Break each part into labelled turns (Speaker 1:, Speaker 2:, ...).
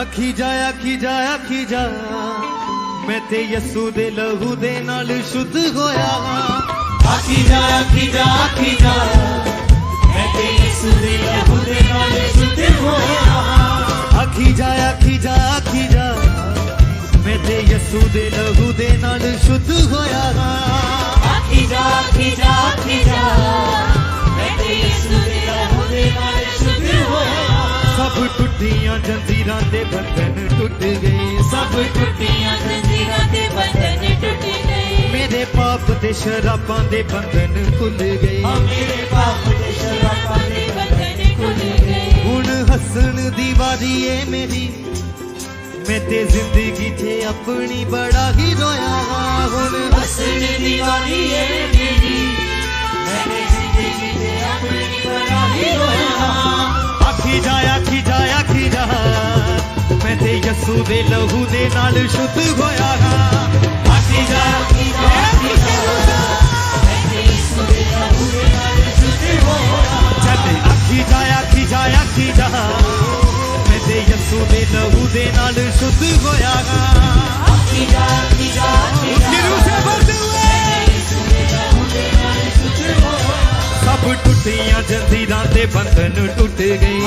Speaker 1: ਆਖੀ ਜਾ ਆਖੀ ਜਾ ਆਖੀ ਜਾ। ਮੈਂ ਤੇ ਯਸੂ ਦੇ ਲਹੂ ਦੇ ਨਾਲ ਸ਼ੁੱਧ ਹੋਇਆ ਹਾਂ।
Speaker 2: ਆਖੀ ਜਾ ਆਖੀ ਜਾ ਆਖੀ ਜਾ। ਮੈਂ ਤੇ ਯਿਸੂ ਦੇ ਲਹੂ ਦੇ ਨਾਲ ਸ਼ੁੱਧ ਹੋਇਆ
Speaker 1: ਆਖੀ ਜਾ ਆਖੀ ਜਾ ਆਖੀ ਜਾ। ਮੈਂ ਤੇ ਯਸੂ ਦੇ ਲਹੂ ਦੇ ਨਾਲ ਸ਼ੁੱਧ ਹੋਇਆ
Speaker 2: ਆਖੀ ਜਾ ਆਖੀ ਜਾ ਆਖੀ ਜਾ। ਮੈਂ ਤੇ
Speaker 1: ਜੰਜੀਰਾਂ ਦੇ ਬੰਧਨ ਟੁੱਟ ਗਏ।
Speaker 2: ਸਭ ਟੁੱਟੀਆਂ ਜ਼ੰਜੀਰਾਂ ਦੇ ਬੰਧਨ ਟੁੱਟ ਗਏ।
Speaker 1: ਮੇਰੇ ਪਾਪ ਤੇ ਸ਼ਰਾਬਾਂ ਦੇ ਬੰਧਨ ਖੁੱਲ ਗਏ।
Speaker 2: ਆ ਮੇਰੇ ਪਾਪ ਦੇ ਸ਼ਰਾਬਾਂ ਦੇ ਬੰਧਨ ਖੁੱਲ ਗਏ।
Speaker 1: ਹੁਣ ਹੱਸਣ ਦੀ ਵਾਰੀ ਏ ਮੇਰੀ। ਮੈਂ ਤੇ ਜ਼ਿੰਦਗੀ 'ਚ ਆਪਣੀ ਬੜਾ ਹੀ ਰੋਇਆ ਹੁਣ
Speaker 2: ਹੱਸਣ
Speaker 1: ਯਸੂ ਦੇ ਲਹੂ ਦੇ ਨਾਲ ਸ਼ੁੱਧ ਹੋਇਆ ਹਾਂ।
Speaker 2: ਆਖੀ ਜਾ ਦੇ ਨਾਲ ਸ਼ੁੱਧ ਹੋਇਆ
Speaker 1: ਚੱਲ ਆਖੀ ਜਾ ਆਖੀ ਜਾ ਆਖੀ ਯਸੂ ਦੇ ਲਹੂ ਦੇ ਨਾਲ ਸ਼ੁੱਧ ਹੋਇਆ ਹਾਂ।
Speaker 2: ਆਖੀ ਜਾ ਆਖੀ ਜਾ ਆਖੀ
Speaker 1: ਸੇ ਸਭ ਟੁੱਟੀਆਂ ਜੰਜੀਰਾਂ ਦੇ ਬੰਧਨ ਟੁੱਟ ਗਏ।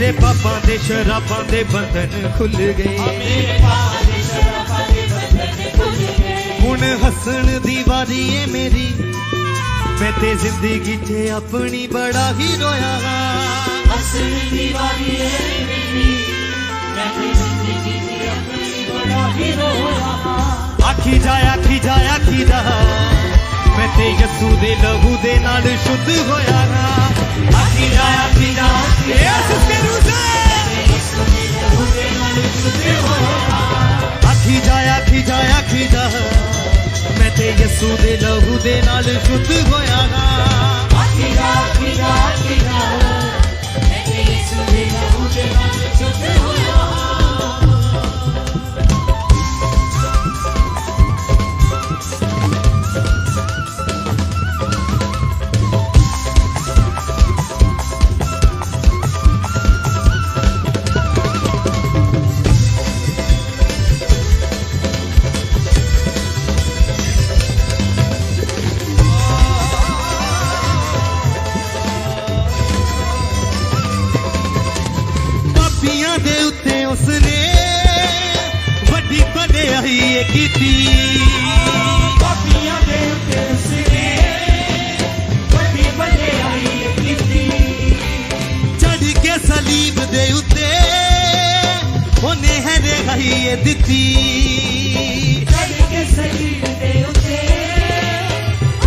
Speaker 1: ਮੇਰੇ ਪਾਪਾਂ ਦੇ ਸ਼ਰਾਬਾਂ ਦੇ ਬੰਧਨ ਖੁੱਲ ਗਏ
Speaker 2: ਮੇਰੇ ਪਾਪ ਦੇ ਸ਼ਰਾਬਾਂ ਦੇ ਬੰਧਨ ਖੁੱਲ ਗਏ।
Speaker 1: ਹੁਣ ਹੱਸਣ ਦੀ ਵਾਰੀ ਏ ਮੇਰੀ। ਮੈਂ ਤੇ ਜ਼ਿੰਦਗੀ 'ਚ ਆਪਣੀ ਬੜਾ ਹੀ ਰੋਇਆ ਹਾਂ।
Speaker 2: ਹੱਸਣ ਦੀ ਵਾਰੀ ਏ ਮੇਰੀ। ਮੈਂ ਤੇ ਜ਼ਿੰਦਗੀ ਦੀ ਆਪਣੀ ਬੜਾ ਹੀ ਰੋਇਆ ਹਾਂ।
Speaker 1: ਆਖੀ ਜਾ ਆਖੀ ਜਾ ਆਖੀ ਜਾ ਮੈਂ ਤੇ ਯਸੂ ਦੇ ਲਹੂ ਦੇ ਨਾਲ ਸ਼ੁੱਧ ਹੋਇਆ ਹਾਂ ਆਖੀ ਆਖੀ ਜਾ ਯੇਸੂ ਦੇ
Speaker 2: ਲਹੂ ਦੇ ਨਾਲ ਸ਼ੁੱਧ ਹੋਇਆ
Speaker 1: ਆਖੀ ਜਾ ਆਖੀ ਜਾ ਆਖੀ ਜਾ। ਮੈਂ ਤੇ ਯਸੂ ਦੇ ਲਹੂ ਦੇ ਨਾਲ ਸ਼ੁੱਧ ਹੋਇਆ ਹਾਂ
Speaker 2: ਆਖੀ ਜਾ ਆਖੀ ਜਾ ਆਖੀ ਜਾ ਮੈਂ ਤੇ ਯਿਸੂ ਦੇ ਲਹੂ ਦੇ ਨਾਲ ਸ਼ੁੱਧ ਹੋਇਆ
Speaker 1: ਰਿਹਾਈ ਦਿੱਤੀ।
Speaker 2: ਚੜ ਕੇ ਸਲੀਬ ਦੇ ਉੱਤੇ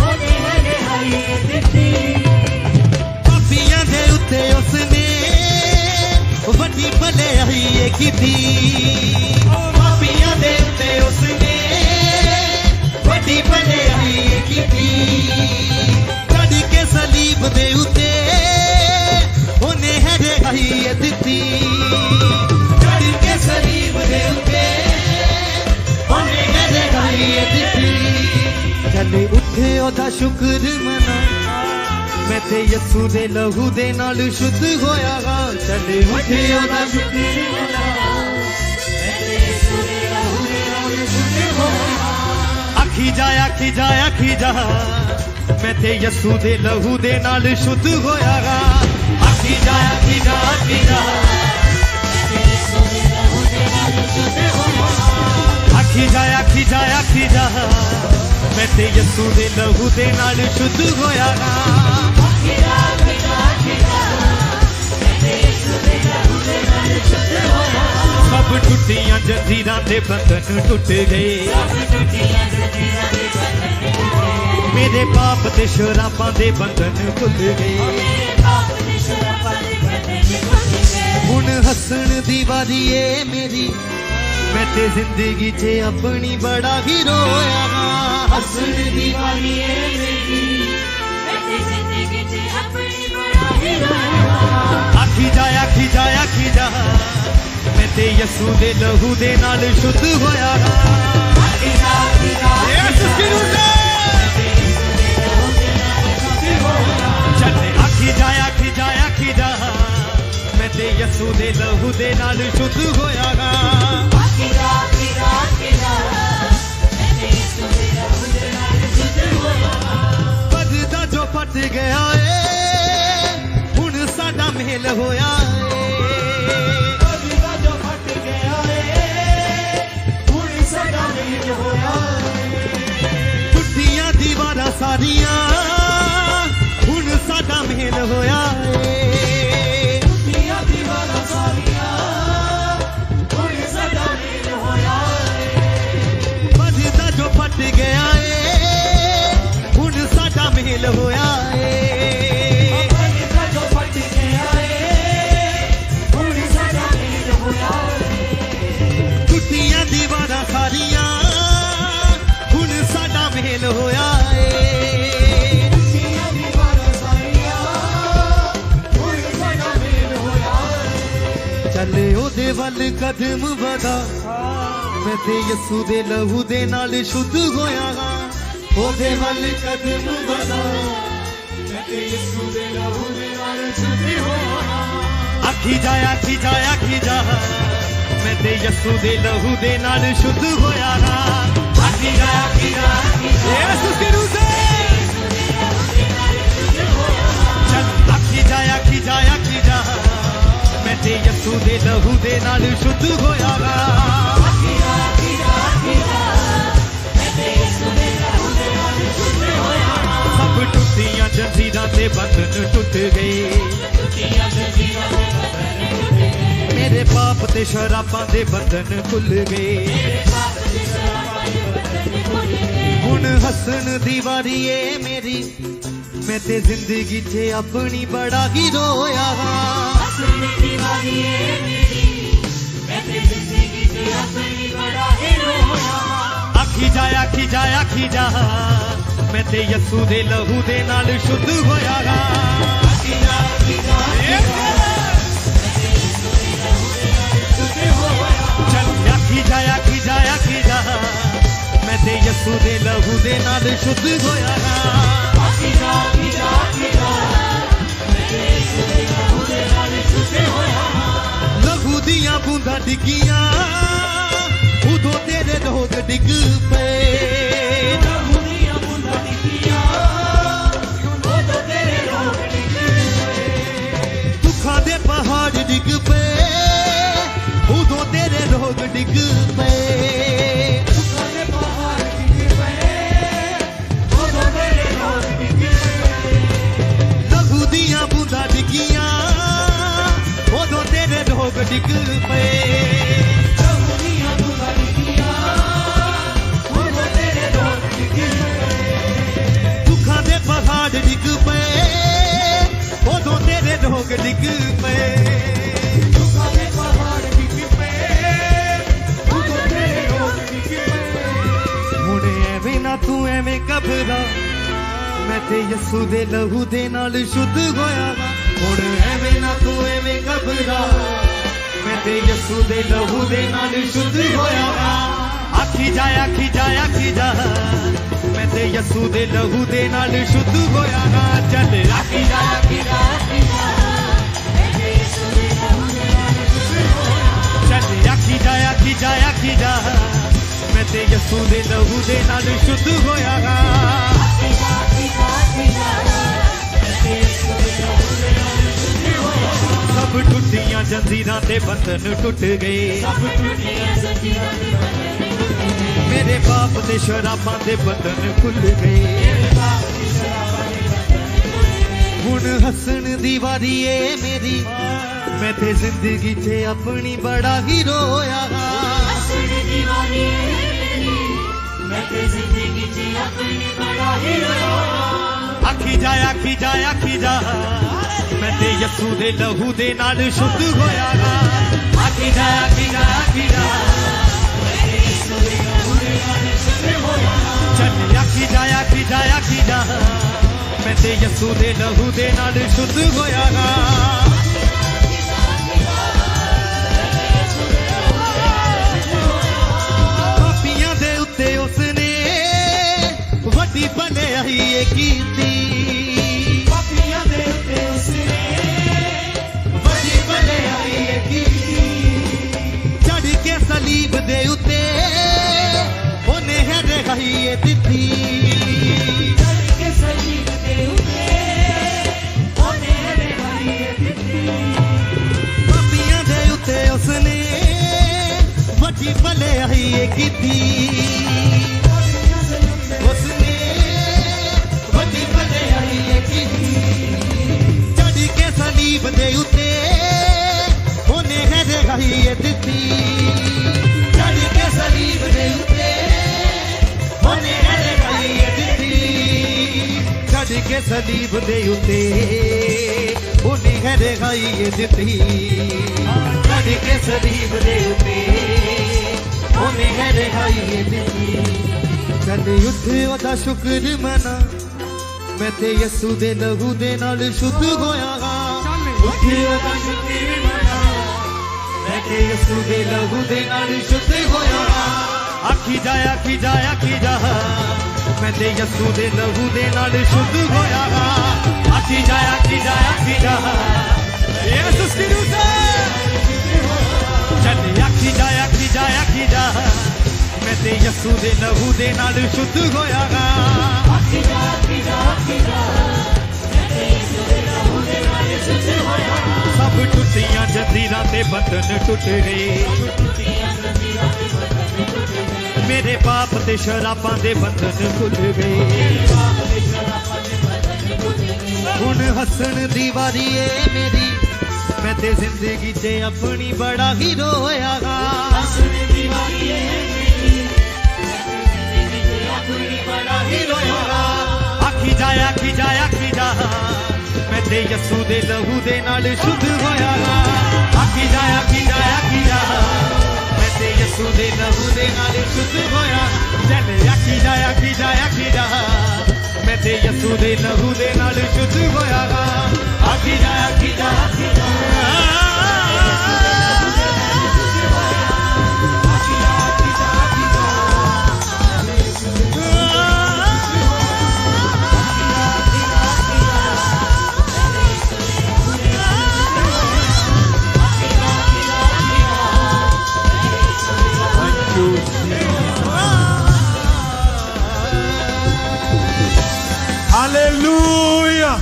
Speaker 2: ਉਹਨੇ ਹਰੇ ਹਾਈ ਦਿੱਤੀ
Speaker 1: ਪਾਪੀਆਂ ਦੇ ਉੱਤੇ ਉਸਨੇ ਵੱਡੀ ਭਲੇ ਏ ਕੀਤੀ। ਪਾਪੀਆਂ ਦੇ ਉੱਤੇ ਉਸਨੇ ਵੱਡੀ ਭਲੇ ਏ ਕੀਤੀ। ਚੜ ਕੇ ਸਲੀਬ ਦੇ ਉੱਤੇ ਉਹਨੇ ਹੈ ਰਿਹਾਈ ਦਿੱਤੀ। ਦਿੱਤੀ ਚੱਲੇ ਉੱਠੇ ਉਹਦਾ ਸ਼ੁਕਰ ਮਨਾ ਮੈਂ ਤੇ ਯਸੂ ਦੇ ਲਹੂ ਦੇ ਨਾਲ ਸ਼ੁੱਧ ਹੋਇਆ ਹਾਂ ਚੱਲੇ ਉੱਠੇ ਉਹਦਾ ਸ਼ੁਕਰ ਮਨਾ
Speaker 2: ਮੈਂ ਤੇ ਯਿਸੂ ਦੇ ਲਹੂ ਦੇ ਨਾਲ ਸ਼ੁੱਧ ਹੋਇਆ
Speaker 1: ਆਖੀ ਜਾ ਆਖੀ ਜਾ ਆਖੀ ਜਾ ਮੈਂ ਤੇ ਯਸੂ ਦੇ ਲਹੂ ਦੇ ਨਾਲ ਸ਼ੁੱਧ ਹੋਇਆ ਹਾਂ ਆਖੀ ਜਾ ਆਖੀ ਜਾ ਆਖੀ ਜਾ
Speaker 2: ਮੈਂ ਤੇ ਯਿਸੂ ਦੇ ਲਹੂ ਦੇ
Speaker 1: ਮੈਂ ਤੇ ਯਸੂ ਦੇ ਲਹੂ ਦੇ ਨਾਲ ਸ਼ੁੱਧ ਹੋਇਆ ਹਾਂ।
Speaker 2: ਆਖੀ ਜਾ ਆਖੀ ਮੈਂ ਤੇ ਯਿਸੂ ਦੇ ਲਹੂ ਦੇ ਨਾਲ ਸ਼ੁੱਧ ਹੋਇਆ
Speaker 1: ਸਭ ਟੁੱਟੀਆਂ ਜੰਜੀਰਾਂ ਦੇ ਬੰਧਨ ਟੁੱਟ ਗਏ।
Speaker 2: ਸਭ ਟੁੱਟੀਆਂ ਜ਼ੰਜੀਰਾਂ ਦੇ ਬੰਧਨ ਟੁੱਟ ਗਏ
Speaker 1: ਮੇਰੇ ਪਾਪ ਤੇ ਸ਼ਰਾਬਾਂ ਦੇ ਬੰਧਨ ਟੁੱਟ ਗਏ
Speaker 2: ਮੇਰੇ ਪਾਪ ਦੇ ਸ਼ਰਾਬਾਂ ਦੇ ਬੰਧਨ ਖੁੱਲ ਗਏ।
Speaker 1: ਹੁਣ ਹੱਸਣ ਦੀ ਵਾਰੀ ਏ ਮੇਰੀ। ਮੈਂ ਤੇ ਜ਼ਿੰਦਗੀ 'ਚ ਆਪਣੀ ਬੜਾ ਹੀ ਰੋਇਆ ਹਾਂ।
Speaker 2: ਹੱਸਣ ਦੀ ਵਾਰੀ ਏ ਮੇਰੀ ਮੈਂ ਤੇ ਜ਼ਿੰਦਗੀ 'ਚ ਆਪਣੀ ਬੜਾ ਹੀ ਰੋਇਆ
Speaker 1: ਆਖੀ ਜਾ ਆਖੀ ਜਾ ਆਖੀ ਜਾ ਮੈਂ ਤੇ ਯਸੂ ਦੇ ਲਹੂ ਦੇ ਨਾਲ ਸ਼ੁੱਧ ਹੋਇਆ ਹਾਂ।
Speaker 2: ਆਖੀ ਜਾ ਆਖੀ ਜਾ
Speaker 1: ਯੇਸੂ ਕੀ
Speaker 2: ਨਾਲ ਹੋਇਆ
Speaker 1: ਆਖੀ ਜਾ ਆਖੀ ਜਾ ਆਖੀ ਜਾ ਯਸੂ ਦੇ ਲਹੂ ਦੇ ਨਾਲ ਸ਼ੁੱਧ ਹੋਇਆਗਾ
Speaker 2: ਆਖੀਦਾ
Speaker 1: ਉਹਦੇ ਵੱਲ ਕਦਮ ਵਧਾ। ਮੈਂ ਤੇ ਯਸੂ ਦੇ ਲਹੂ ਦੇ ਨਾਲ ਸ਼ੁੱਧ ਹੋਇਆ ਹਾਂ। ਉਹਦੇ ਵੱਲ ਕਦਮ ਵਧਾ।
Speaker 2: ਮੈਂ ਤੇ ਯਿਸੂ ਦੇ ਲਹੂ ਦੇ ਨਾਲ ਸ਼ੁੱਧ ਹੋਇਆ
Speaker 1: ਆਖੀ ਜਾ ਆਖੀ ਜਾ ਆਖੀ ਜਾ। ਮੈਂ ਤੇ ਯਸੂ ਦੇ ਲਹੂ ਦੇ ਨਾਲ ਸ਼ੁੱਧ ਹੋਇਆ ਹਾਂ। ਆਖੀ ਜਾ ਆਖੀ ਜਾ ਯਿਸੂ ਕੇ ਰੂਹ ਚੱਲ ਆਖੀ ਜਾ ਆਖੀ ਜਾ ਆਖੀ ਜਾ। ਤੇ ਯਸੂ ਦੇ ਲਹੂ ਦੇ ਨਾਲ ਸ਼ੁੱਧ ਹੋਇਆ ਹਾਂ ਸਭ ਟੁੱਟੀਆਂ ਜੰਜੀਰਾਂ ਤੇ ਬੰਧਨ ਟੁੱਟ ਗਏ। ਮੇਰੇ ਪਾਪ ਤੇ ਸ਼ਰਾਬਾਂ ਦੇ ਬੰਧਨ ਖੁੱਲ ਗਏ। ਹੁਣ ਹੱਸਣ ਦੀ ਵਾਰੀ ਏ ਮੇਰੀ। ਮੈਂ ਤੇ ਜ਼ਿੰਦਗੀ 'ਚ ਆਪਣੀ ਬੜਾ ਹੀ ਰੋਇਆ ਹਾਂ ਆਖੀ ਜਾ ਆਖੀ ਜਾ ਆਖੀ ਜਾ ਮੈਂ ਤੇ ਯਸੂ ਦੇ ਲਹੂ ਦੇ ਨਾਲ ਸ਼ੁੱਧ ਹੋਇਆ ਹਾਂ ਆਖੀ ਜਾ ਆਖੀ ਜਾ ਚੱਲ ਆਖੀ ਜਾ ਆਖੀ ਜਾ ਆਖੀ ਜਾ ਮੈਂ ਤੇ ਯਸੂ ਦੇ ਲਹੂ ਦੇ ਨਾਲ ਸ਼ੁੱਧ ਹੋਇਆ ਹਾਂ ਲਹੂ ਦੀਆਂ ਬੂੰਦਾਂ ਡਿੱਗੀਆਂ। ਉਦੋਂ ਤੇਰੇ ਤੇਰੇ ਡਿੱਗ ਪਏ। ਦੁੱਖਾਂ ਦੇ ਪਹਾੜ ਡਿੱਗ ਪਏ। ਉਦੋਂ ਤੇਰੇ ਰੋਗ ਡਿੱਗ ਪਏ। ਹੁਣ ਐਵੇਂ ਨਾ ਤੂੰ ਐਵੇਂ ਘਬਰਾ ਮੈਂ ਤੇ ਯਸੂ ਦੇ ਲਹੂ ਦੇ ਨਾਲ ਸ਼ੁੱਧ ਹੋਇਆ ਵਾ। ਹੁਣ ਐਵੇਂ ਨਾ ਤੂੰ ਐਵੇਂ ਘਬਰਾ ਤੇ ਯਸੂ ਦੇ ਲਹੂ ਦੇ ਨਾਲ ਸ਼ੁੱਧ ਹੋਇਆ ਵਾ। ਆਖੀ ਜਾ ਆਖੀ ਜਾ ਆਖੀ ਜਾ। ਮੈਂ ਤੇ ਯਸੂ ਦੇ ਲਹੂ ਦੇ ਨਾਲ ਸ਼ੁੱਧ ਹੋਇਆ ਵਾ। ਚੱਲ, ਆਖੀ ਜਾ ਆਖੀ ਜਾ ਚੱਲ, ਆਖੀ ਜਾ ਆਖੀ ਜਾ ਆਖੀ ਜਾ। ਮੈਂ ਤੇ ਯਸੂ ਦੇ ਲਹੂ ਦੇ ਨਾਲ ਸ਼ੁੱਧ ਹੋਇਆ ਵਾ। ਸਭ ਟੁੱਟੀਆਂ ਜੰਜੀਰਾਂ ਤੇ ਬੰਧਨ ਟੁੱਟ ਗਏ। ਮੇਰੇ ਬਾਪ ਦੇ ਸ਼ਰਾਬਾਂ ਦੇ ਬੰਧਨ ਖੁੱਲ ਗਏ। ਹੁਣ ਹੱਸਣ ਦੀ ਵਾਰੀ ਏ ਮੇਰੀ। ਮੈਂ ਤੇ ਜ਼ਿੰਦਗੀ 'ਚ ਆਪਣੀ ਬੜਾ ਹੀ ਰੋਇਆ ਆਖੀ ਜਾ ਆਖੀ ਜਾ ਆਖੀ ਜਾ। ਮੈਂ ਤੇ ਯਸੂ ਦੇ ਲਹੂ ਦੇ ਨਾਲ ਸ਼ੁੱਧ ਹੋਇਆ ਆਖੀ ਜਾ ਆਖੀ ਜਾ ਆਖੀ ਜਾ। ਚੱਲ ਆਖੀ ਜਾ ਆਖੀ ਜਾ ਆਖੀ ਜਾ। ਮੈਂ ਤੇ ਯਸੂ ਦੇ ਲਹੂ ਦੇ ਨਾਲ ਸ਼ੁੱਧ ਹੋਇਆ ਪਾਪੀਆਂ ਦੇ ਉੱਤੇ ਉਸਨੇ ਵੱਡੀ ਭਲਾਈ ਏ ਕੀਤੀ।
Speaker 2: ਦੀਪ ਦੇ ਉੱਤੇ ਉਹ ਨਹਿਰ ਰਹੀ
Speaker 1: ਏ ਤਿੱਥੀ। ਦੇ ਉੱਤੇ ਉਸਨੇ ਵੱਡੀ ਭਲੇ ਆਈ ਕੀਤੀ। ਉਸਨੇ ਵੱਡੀ ਭਲੇ ਆਈ ਏ ਕੀਤੀ ਦੇ ਉੱਤੇ ਉਹਨੇ ਹੈ ਰਹੀ ਦਿੱਤੀ ਕੇ ਸਲੀਬ ਦੇ ਉੱਤੇ। ਉਹਨੇ ਹੈ ਰਗਾਈ ਦਿੱਤੀ। ਚੜ ਕੇ ਸਲੀਬ ਦੇ ਉੱਤੇ। ਉਹਨੇ ਹੈ ਰਗਾਈ ਦਿੱਤੀ। ਚੱਲ ਉੱਥੇ ਉਹਦਾ ਸ਼ੁਕਰ ਮਨਾ। ਮੈਂ ਤੇ ਯਸੂ ਦੇ ਲਹੂ ਦੇ ਨਾਲ ਸ਼ੁੱਧ ਹੋਇਆਗਾ ਉੱਥੇ ਉਹਦਾ ਸ਼ੁਕਰ ਮਨਾ। ਮੈਂ ਤੇ ਯਸੂ ਦੇ ਲਹੂ ਦੇ ਨਾਲ ਸ਼ੁੱਧ ਹੋਇਆ ਆਖੀ ਜਾ ਆਖੀ ਜਾ ਆਖੀ ਜਾ। ਮੈਂ ਤੇ ਯਸੂ ਦੇ ਲਹੂ ਦੇ ਨਾਲ ਸ਼ੁੱਧ ਹੋਇਆ ਆਖੀ ਜਾ ਆਖੀ ਜਾ ਆਖੀ ਜਾ। ਯੇਸੂਸ ਕਿਰੂਸਾ ਚੱਲ ਆਖੀ ਜਾ ਆਖੀ ਜਾ ਆਖੀ ਜਾ। ਮੈਂ ਤੇ ਯਸੂ ਦੇ ਲਹੂ ਦੇ ਨਾਲ ਸ਼ੁੱਧ ਹੋਇਆਗਾ ਸਭ ਟੁੱਟੀਆਂ ਜੰਜੀਰਾਂ ਤੇ ਬੰਧਨ ਟੁੱਟ ਗਏ। ਮੇਰੇ ਪਾਪ ਤੇ ਸ਼ਰਾਬਾਂ ਦੇ ਬੰਧਨ ਖੁੱਲ ਗਏ। ਹੁਣ ਹੱਸਣ ਦੀ ਵਾਰੀ ਏ ਮੇਰੀ। ਮੈਂ ਤੇ ਜ਼ਿੰਦਗੀ 'ਚ ਆਪਣੀ ਬੜਾ ਹੀ ਰੋਇਆਗਾ ਆਖੀ ਜਾ ਆਖੀ ਜਾ ਆਖੀ ਜਾ। ਮੈਂ ਤੇ ਯਸੂ ਦੇ ਲਹੂ ਦੇ ਨਾਲ ਸ਼ੁੱਧ ਹੋਇਆ ਆਖੀ ਜਾ ਆਖੀ ਜਾ ਆਖੀ ਜਾ। ਮੈਂ ਤੇ ਦੇ ਨਾਲ ਸ਼ੁੱਧ ਹੋਇਆ। ਚੱਲ ਆਖੀ ਜਾ ਆਖੀ ਜਾ ਆਖੀ ਜਾ ਮੈਂ ਤੇ ਯਸੂ ਦੇ ਨਹੂ ਦੇ ਨਾਲ ਸ਼ੁੱਧ ਹੋਇਆ ਆਖੀ ਜਾ ਆਖੀ ਜਾ Hallelujah.